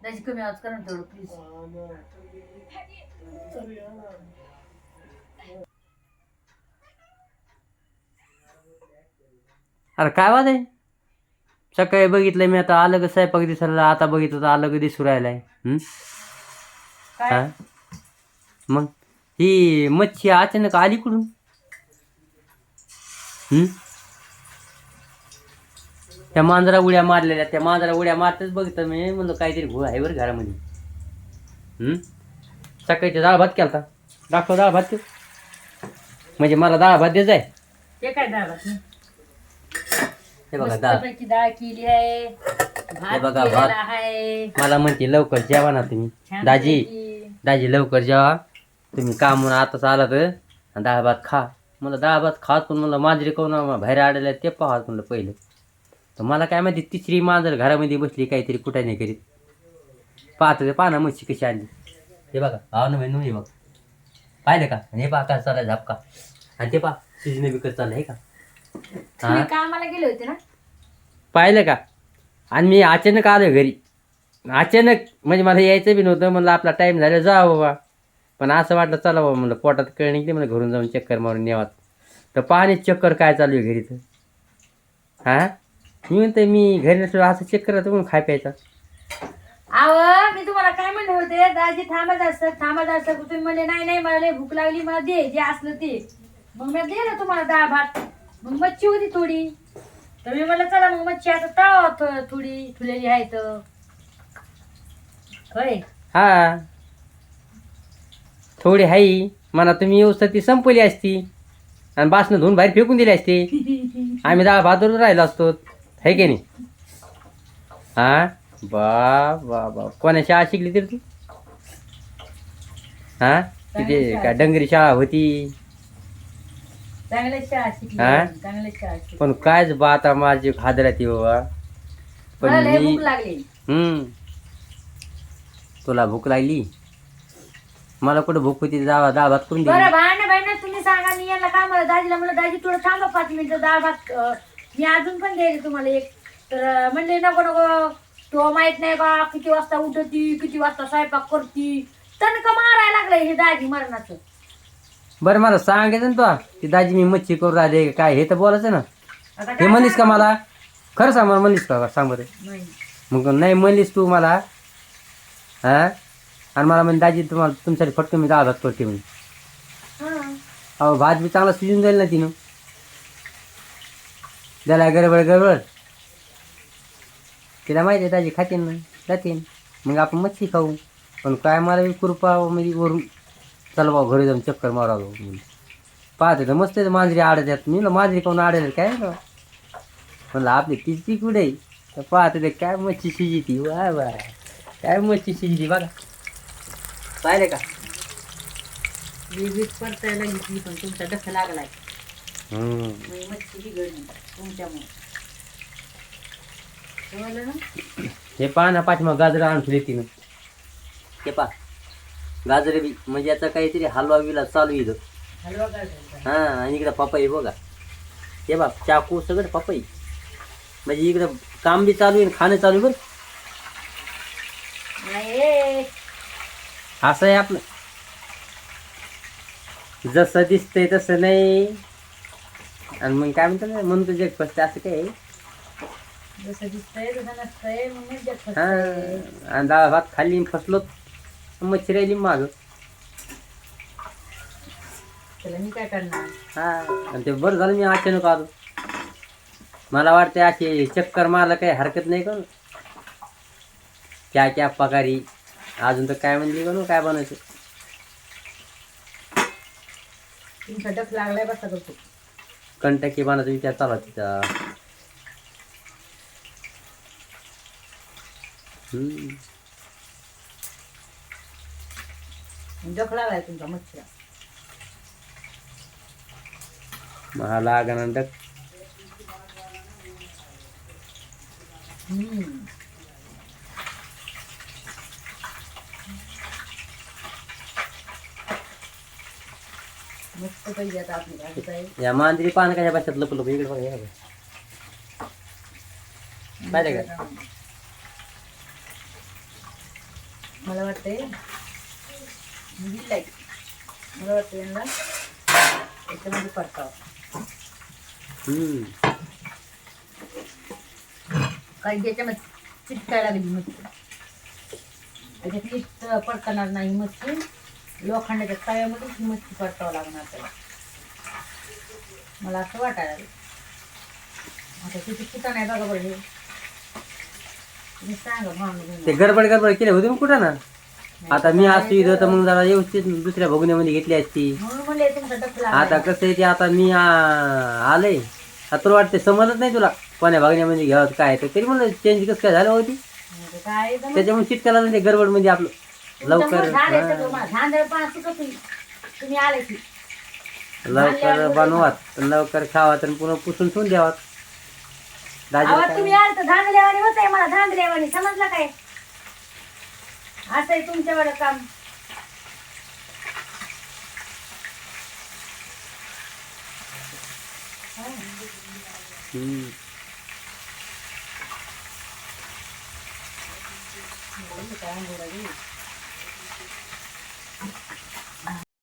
त्याची कमी आवाज करा तेवढं प्लीज अरे काय वाद आहे? सकाळी बघितलं मी आता आलं ग स्वयंपाक दिसायला आता बघितलं तर आलं दिसू राहिलाय. मग? ही मच्छी अचानक आली कुठून? त्या मांजरा उड्या मारलेल्या त्या मांजरा उड्या मारतेच बघितलं मी. म्हणलं काहीतरी घोळ आहे बरं घरामध्ये. हं? सकाळीचा डाळ भात केलता. दाखव डाळ भात ते. म्हणजे मला डाळ भात दे जाय. हे काय डाळ भात हे बघा डाळ. मस्तपैकी डाळ केली आहे. भात बघा, भात. केलेला आहे. मला म्हणते लवकर जेवा ना तुम्ही. छान दाजी पैकी. दाजी लवकर जेवा. तुम्ही काम म्हणून आताच आला तर आणि डाळ भात खा. मला डाळ भात खात पण मला मांजरी कोण बाहेर आडल्या ते पाहत म्हणलं पहिलं. तर मला काय माहिती तिसरी मांजर घरामध्ये बसली काहीतरी कुठे नाही करीत. पाहतो ते पाना मच्छी कशी आणली. हे बघा हा ना नवी बघ. पाहिलं का? हे पहा काय चालला झापका. आणि ते पहा सिजने विकत चाललं हे का? तुम्ही हा? कामाला गेले होते ना? पाहिलं का? आणि मी अचानक आलो घरी. अचानक म्हणजे मला यायचं बी नव्हतं म्हणलं आपला टाईम झाला जा बाबा. पण असं वाटलं चला बाबा म्हणलं पोटात कळ निघते म्हणलं घरून जाऊन चक्कर मारून नेवात. तर पाहणे चक्कर काय चालू आहे घरी तर? हां? मी म्हणते मी घरी नसलो असं चक्कर राहतं म्हणून खाय प्यायचा. आव मी तुम्हाला काय म्हणले होते दाजी थांबत असतात थांबत असतात तुम्ही म्हणले नाही नाही मला लय भूक लागली मला दे जे असलं ते. मग मी दिलं तुम्हाला डाळ भात. मग मच्छी होती थोडी. तर मी म्हणलं चला मग मच्छी आता तावा थोडी ठुलेली आहे तर. होय. हा. थोडी हाई. म्हणा तुम्ही तर ती संपली असती. आणि बासनं धुवून बाहेर फेकून दिली असती. आम्ही दहा बहादूर राहिलो असतो. है की नाही? हा बा बा बा. कोणा शाळा शिकली तरी तू? हा तिथे काय डंगरी शाळा होती? चांगल्या शाळा शिकली हा? चांगल्या शाळा शिकली. पण कायच बा आता माझी हादराती बाबा. पण लय मी भूक लागली. हम्म. तुला भूक लागली? मला कुठं भूक होती डाळ भात करून दिली. बरं भांडण तुम्ही सांगा मी यांना काय मला दाजीला म्हणलं दाजी थोडं थांबा पाच मिनिटं डाळ भात अं, मी अजून पण द्यायचे तुम्हाला एक. तर म्हणले नको नको. तो माहीत नाही का किती वाजता उठती किती वाजता स्वयंपाक करती. तणक मारायला लागलंय हे दाजी मरणाचं. बरं मला सांगायचं ना तू की दाजी मी मच्छी करू राहिले का काय हे तर बोलायचं ना. आता हे काय म्हणलीस का? मला? खरं सांग मला म्हणलीस का सांग बरं. नाही. मग नाही म्हणलीस तू मला हा? आणि मला म्हणजे दाजी तुम्हाला तुमच्यासाठी फटकन मी डाळ भात करते म्हणे. हा. अहो भात बी चांगला शिजून जाईल ना तिनं. झाला गडबड गडबड. तिला माहिती आहे ताजी खातीन ना जातीन. मग आपण मच्छी खाऊ. पण काय मला कृपा म्हणजे वरून चला बाबा घरी जाऊन चक्कर मारावं म्हणून. पाहते तर मस्त आहे मांजरी आडत मी ना मांजरी कोण आडेल काय ना म्हणलं आपली तिची कुठे तर पाहते ते काय मच्छी शिजी वा वा काय मच्छी शिजली बघा. पाहिले का? वीज परतायला घेतली पण तुमचा डख लागलाय. हम्म. मी मच्छी बिघडली तुमच्यामुळे. कळलं ना? हे पहा ना पाठीमाग गाजर आणून ठेवली तिनं. हे पहा. गाजर बी म्हणजे याचा काहीतरी हलवा बिला चालू इथं. हलवा काय झाला? हां आणि इकडं पपई बघा. हे बघ चाकू सगळं पपई. म्हणजे इकडं काम बी चालू आहे आणि खाणं चालू आहे बरं. नाही असं आहे आपलं. जसं दिसतंय तसं नाही. आणि मग काय म्हणतात ना, म्हणतो जग फसते असं काय आहे? जसं दिसतंय तसं नसतंय मग हां फसतंय. आणि डाळ भात खाल्ली फसलो. मच्छी राहिली मागं. त्याला मी काय करणार? हा आणि ते बरं झालं मी अचानक आलो. मला वाटते अशी चक्कर मारला काही हरकत नाही का? क्या क्या पगारी? अजून तर काय म्हणली का काय बनायचं? तुमचा लागलाय बसा करतो कंटकी बनायचा विचार चालू आहे तिचा. डख लागलाय तुमचा मच्छीला मला डक हम्म. मस्त पाहिजे आता आपली भाजी आहे या मांजरी पान कशा बसतात लप लप इकडे बघा. पाहिलं का? मला वाटतंय मला वाटतं यांना याच्यामध्ये परतावं. हम्म. काही त्याच्यामध्ये चिटकायला लागली मच्छी त्याच्यात नीट नाही मच्छी लोखंडाच्या तव्यामध्ये ही मच्छी परतावं लागणार त्याला. मला असं वाटायला आता किती कुठं नाही बघा बरं हे. तुम्ही सांगा म्हणून ते गडबड गडबड केले होते मग कुठं ना? आता मी असतो इथं तर मग जरा व्यवस्थित दुसऱ्या भोगण्यामध्ये घेतली असती. म्हणून म्हणले तुमचा डफला आता कसं आहे ते आता मी आ, आलंय. आता तुला वाटते समजत नाही तुला. कोण्या भागण्यामध्ये घ्यावं काय तर तरी म्हणलं चेंज कसं काय झालं होती? काय जमत त्याच्यामुळे चिटकाला ते गडबड म्हणजे आपलं लवकर लवकर बनवात. लवकर खावा तर पुन्हा पुसून ठेवून द्यावात. आवाज काय- तुम्ही आले तर धांगल्यावानी होत आहे मला. धांगल्यावानी समजलं काय? असं आहे तुमच्याकडे काम. हम्म. काय?